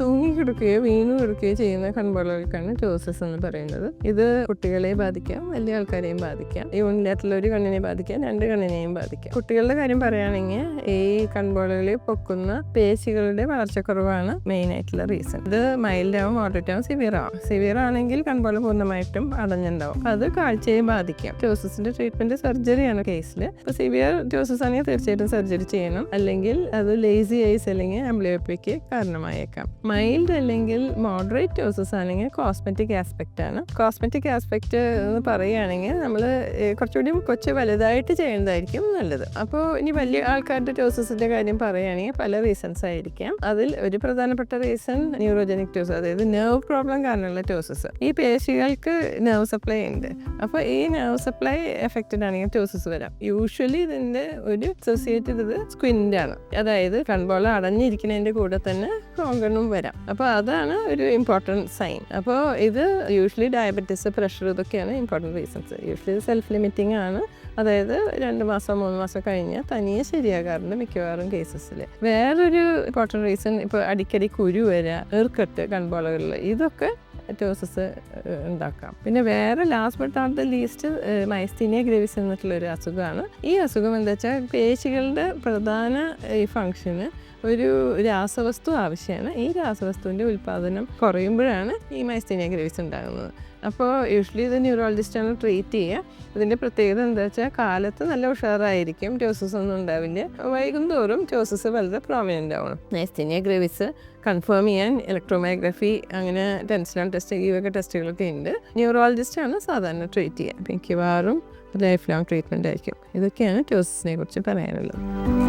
തൂങ്ങി കിടക്കുകയോ വീണു കിടക്കുകയോ ചെയ്യുന്ന കൺപോളകൾക്കാണ് ടോസസ് എന്ന് പറയുന്നത്. ഇത് കുട്ടികളെ ബാധിക്കാം വലിയ ആൾക്കാരെയും ബാധിക്കാം യൂണിലായിട്ടുള്ള ഒരു കണ്ണിനെ ബാധിക്കാം രണ്ട് കണ്ണിനെയും ബാധിക്കാം. കുട്ടികളുടെ കാര്യം പറയുകയാണെങ്കിൽ ഈ കൺപോളകളിൽ പൊക്കുന്ന പേശികളുടെ വളർച്ചക്കുറവാണ് മെയിൻ ആയിട്ടുള്ള റീസൺ ഇത് മൈൽഡ് ആവും മോഡറേറ്റ് ആവും സിവിയർ ആവും. സിവിയർ ആണെങ്കിൽ കൺപോള പൂർണമായിട്ടും അടഞ്ഞുണ്ടാവും. അത് കാഴ്ചയെ ബാധിക്കാം. ടോസസിന്റെ ട്രീറ്റ്മെന്റ് സർജറിയാണ് കേസിൽ ഇപ്പൊ സിവിയർ ടോസസ് ആണെങ്കിൽ തീർച്ചയായിട്ടും സർജറി ചെയ്യണം. അല്ലെങ്കിൽ അത് ലേസി ഐസ് അല്ലെങ്കിൽ അംബ്ലിയോപ്പിക്ക് കാരണമായേക്കാം. മൈൽഡ് അല്ലെങ്കിൽ മോഡറേറ്റ് ഡോസസ് ആണെങ്കിൽ കോസ്മെറ്റിക് ആസ്പെക്റ്റ് ആണ്. കോസ്മെറ്റിക് ആസ്പെക്റ്റ് എന്ന് പറയുകയാണെങ്കിൽ നമ്മൾ കുറച്ചുകൂടി കൊച്ചു വലുതായിട്ട് ചെയ്യുന്നതായിരിക്കും നല്ലത്. അപ്പോൾ ഇനി വലിയ ആൾക്കാരുടെ ടോസസിന്റെ കാര്യം പറയുകയാണെങ്കിൽ പല റീസൺസ് ആയിരിക്കാം. അതിൽ ഒരു പ്രധാനപ്പെട്ട റീസൺ ന്യൂറോജനിക് ടോസസ് അതായത് നെർവ് പ്രോബ്ലം കാരണമുള്ള ടോസസ് ഈ പേശികൾക്ക് നെർവ് സപ്ലൈ ഉണ്ട്. അപ്പോൾ ഈ നെർവ് സപ്ലൈ എഫക്റ്റഡ് ആണെങ്കിൽ ടോസസ് വരാം. യൂഷ്വലി ഇതിന്റെ ഒരു അസോസിയേറ്റഡ് ചെയ്തത് സ്ക്വിന്റാണ് അതായത് കൺപോള അടഞ്ഞിരിക്കുന്നതിന്റെ കൂടെ തന്നെ കോങ്കണും വരാം. അപ്പോൾ അതാണ് ഒരു ഇമ്പോർട്ടന്റ് സൈൻ അപ്പോൾ ഇത് യൂഷ്വലി ഡയബറ്റീസ് പ്രഷർ ഇതൊക്കെയാണ് important reasons usually self limiting ആണ്. അതായത് രണ്ട് മാസം മൂന്ന് മാസം കഴിഞ്ഞാൽ തനിയെ ശരിയാകാറുണ്ട് മിക്കവാറും കേസസിൽ വേറൊരു ഇമ്പോർട്ടന്റ് റീസൺ ഇപ്പോൾ അടിക്കടി കുരു വരിക ഏർക്കെട്ട് കൺപോളകളിൽ ഇതൊക്കെ ടോസസ് ഉണ്ടാക്കാം. പിന്നെ വേറെ last but not the least myasthenia gravis എന്നിട്ടുള്ളൊരു അസുഖമാണ് ഈ അസുഖം എന്താ വെച്ചാൽ പേശികളുടെ പ്രധാന ഈ ഫങ്ഷന് ഒരു രാസവസ്തു ആവശ്യമാണ് ഈ രാസവസ്തുവിന്റെ ഉൽപ്പാദനം കുറയുമ്പോഴാണ് ഈ മൈസ്തീനിയ ഗ്രേവിസ് ഉണ്ടാകുന്നത്. അപ്പോൾ യൂഷ്വലി ഇത് ന്യൂറോളജിസ്റ്റാണ് ട്രീറ്റ് ചെയ്യുക ഇതിന്റെ പ്രത്യേകത എന്താ വെച്ചാൽ കാലത്ത് നല്ല ഉഷാറായിരിക്കും ടോസസ് ഒന്നും ഉണ്ടാവില്ല. വൈകുന്തോറും ടോസസ് വളരെ പ്രോമിനന്റ് ആവണം. മൈസ്തീനിയ ഗ്രേവിസ് കൺഫേം ചെയ്യാൻ ഇലക്ട്രോമയോഗ്രഫി അങ്ങനെ ടെൻസിലോൺ ടെസ്റ്റ് ഇവയൊക്കെ ടെസ്റ്റുകളൊക്കെ ഉണ്ട് ന്യൂറോളജിസ്റ്റാണ് സാധാരണ ട്രീറ്റ് ചെയ്യുക. മിക്കവാറും ലൈഫ് ലോങ് ട്രീറ്റ്മെന്റ് ആയിരിക്കും. ഇതൊക്കെയാണ് ട്യൂസിനെ കുറിച്ച് പറയാനുള്ളത്.